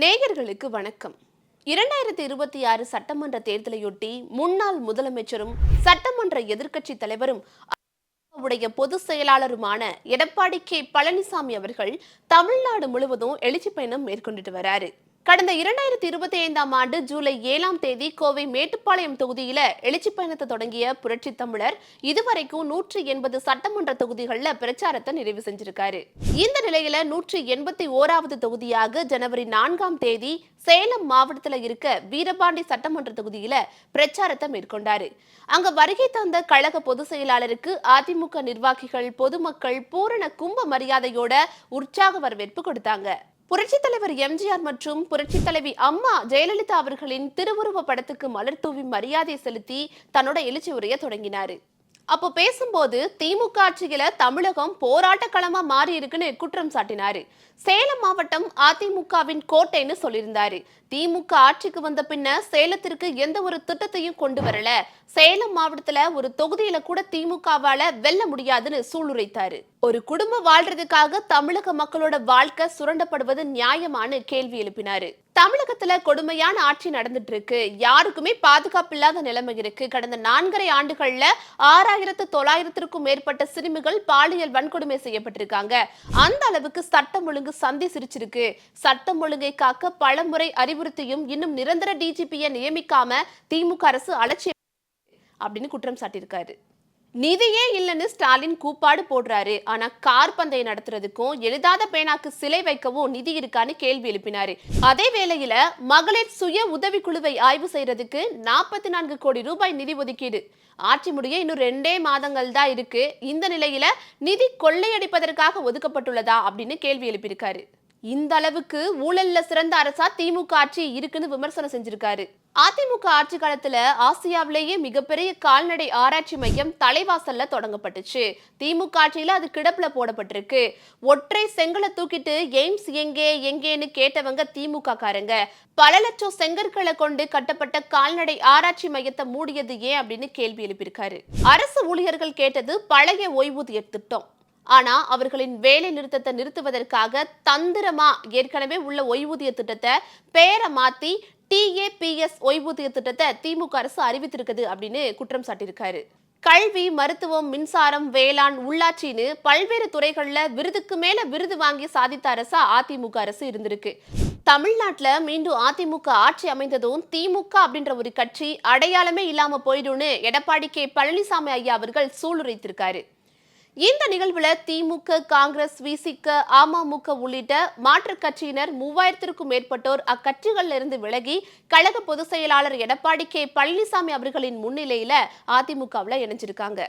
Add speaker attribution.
Speaker 1: நேயர்களுக்கு வணக்கம். இரண்டாயிரத்தி இருபத்தி ஆறு சட்டமன்ற தேர்தலையொட்டி முன்னாள் முதலமைச்சரும் சட்டமன்ற எதிர்க்கட்சி தலைவரும் உடைய பொதுச் செயலாளருமான எடப்பாடி கே பழனிசாமி அவர்கள் தமிழ்நாடு முழுவதும் எழுச்சி பயணம் மேற்கொண்டுட்டு வராரு. கடந்த இரண்டாயிரத்தி இருபத்தி ஐந்தாம் ஆண்டு ஜூலை ஏழாம் தேதி கோவை மேட்டுப்பாளையம் தொகுதியில எழுச்சி பயணத்தை தொடங்கிய புரட்சி தமிழர் இதுவரைக்கும் நூற்றி எண்பது சட்டமன்ற தொகுதிகளில் பிரச்சாரத்தை நிறைவு செஞ்சிருக்காரு. இந்த நிலையில நூற்றி எண்பத்தி ஓராவது தொகுதியாக ஜனவரி நான்காம் தேதி சேலம் மாவட்டத்துல இருக்க வீரபாண்டி சட்டமன்ற தொகுதியில பிரச்சாரத்தை மேற்கொண்டாரு. அங்க வருகை தந்த கழக பொதுச் செயலாளருக்கு அதிமுக நிர்வாகிகள் பொதுமக்கள் பூரண கும்ப மரியாதையோட உற்சாக வரவேற்பு கொடுத்தாங்க. புரட்சித் தலைவர் எம்ஜிஆர் மற்றும் புரட்சித் தலைவி அம்மா ஜெயலலிதா அவர்களின் திருவுருவ படத்துக்கு மலர் தூவி மரியாதை செலுத்தி தன்னோட எழுச்சி உரையை தொடங்கினாரு. அப்போ பேசும்போது திமுக ஆட்சியில தமிழகம் போராட்ட களமா மாறி இருக்குன்னு குற்றம் சாட்டினாரு. சேலம் மாவட்டம் அதிமுகவின் கோட்டைன்னு சொல்லியிருந்தாரு. திமுக ஆட்சிக்கு வந்த பின்ன சேலத்திற்கு எந்த ஒரு திட்டத்தையும் கொண்டு வரல. சேலம் மாவட்டத்துல ஒரு தொகுதியில கூட திமுகவால வெல்ல முடியாதுன்னு சூளுரைத்தாரு. ஒரு குடும்பம் வாழ்றதுக்காக தமிழக மக்களோட வாழ்க்கை சுரண்டப்படுவது நியாயமானு கேள்வி எழுப்பினாரு. தமிழகத்துல கொடுமையான ஆட்சி நடந்துட்டு இருக்கு யாருக்குமே பாதுகாப்பு இல்லாத நிலைமை இருக்கு. கடந்த நான்கரை ஆண்டுகள்ல ஆறாயிரத்து தொள்ளாயிரத்திற்கும் மேற்பட்ட சிறுமிகள் பாலியல் வன்கொடுமை செய்யப்பட்டிருக்காங்க. அந்த அளவுக்கு சட்டம் ஒழுங்கு சந்தி சிரிச்சிருக்கு. சட்டம் ஒழுங்கை காக்க பலமுறை அறிவுறுத்தியும் இன்னும் நிரந்தர டிஜிபியை நியமிக்காம திமுக அரசு அலட்சியம் அப்படின்னு குற்றம் சாட்டியிருக்காரு. நிதியே இல்லைன்னு ஸ்டாலின் கூப்பாடு போடுறாரு. ஆனா கார் பந்தயம் நடத்துறதுக்கும் எழுதாத பேனாக்கு சிலை வைக்கவும் நிதி இருக்கான்னு கேள்வி எழுப்பினாரு. அதே வேளையில மகளிர் சுய உதவிக்குழுவை ஆய்வு செய்யறதுக்கு நாற்பத்தி நான்கு கோடி ரூபாய் நிதி ஒதுக்கீடு. ஆட்சி முடிய இன்னும் ரெண்டே மாதங்கள் தான் இருக்கு. இந்த நிலையில நிதி கொள்ளையடிப்பதற்காக ஒதுக்கப்பட்டுள்ளதா அப்படின்னு கேள்வி எழுப்பியிருக்காரு. இந்த அளவுக்கு ஊழல்ல சிறந்த அரசா திமுக ஆட்சி இருக்குன்னு விமர்சனம் செஞ்சிருக்காரு. அதிமுக ஆட்சி காலத்துல ஆசியாவிலேயே மிகப்பெரிய கால்நடை ஆராய்ச்சி மையம் தலைவாசல்ல தொடங்கப்பட்டுச்சு. திமுக ஆட்சியில அது கிடப்புல போடப்பட்டிருக்கு. ஒற்றை செங்கலை தூக்கிட்டு எய்ம்ஸ் எங்கே எங்கேன்னு கேட்டவங்க திமுக காரங்க பல லட்சம் செங்கற்களை கொண்டு கட்டப்பட்ட கால்நடை ஆராய்ச்சி மையத்தை மூடியது ஏன் அப்படின்னு கேள்வி எழுப்பியிருக்காரு. அரசு ஊழியர்கள் கேட்டது பழைய ஓய்வூதிய திட்டம். ஆனா அவர்களின் வேலை நிறுத்தத்தை நிறுத்துவதற்காக தந்திரமா ஏற்கனவே உள்ள ஓய்வூதிய திட்டத்தை பேரை மாத்தி டிஏபிஎஸ் ஓய்வூதிய திட்டத்தை திமுக அரசு அறிவித்திருக்குது அப்படின்னு குற்றம் சாட்டியிருக்காரு. கல்வி மருத்துவம் மின்சாரம் வேளாண் உள்ளாட்சின்னு பல்வேறு துறைகளில் விருதுக்கு மேல விருது வாங்கி சாதித்த அரசா அதிமுக அரசு இருந்திருக்கு. தமிழ்நாட்டில் மீண்டும் அதிமுக ஆட்சி அமைந்ததும் திமுக அப்படின்ற ஒரு கட்சி அடையாளமே இல்லாம போயிடும்னு எடப்பாடி கே பழனிசாமி ஐயா அவர்கள் சூளுரைத்திருக்காரு. இந்த நிகழ்வுல திமுக காங்கிரஸ் விசிக அமமுக உள்ளிட்ட மாற்றுக் கட்சியினர் மூவாயிரத்திற்கும் மேற்பட்டோர் அக்கட்சிகளில் இருந்து விலகி கழக பொதுச் செயலாளர் எடப்பாடி கே. பழனிசாமி அவர்களின் முன்னிலையில அதிமுகவில் இணைஞ்சிருக்காங்க.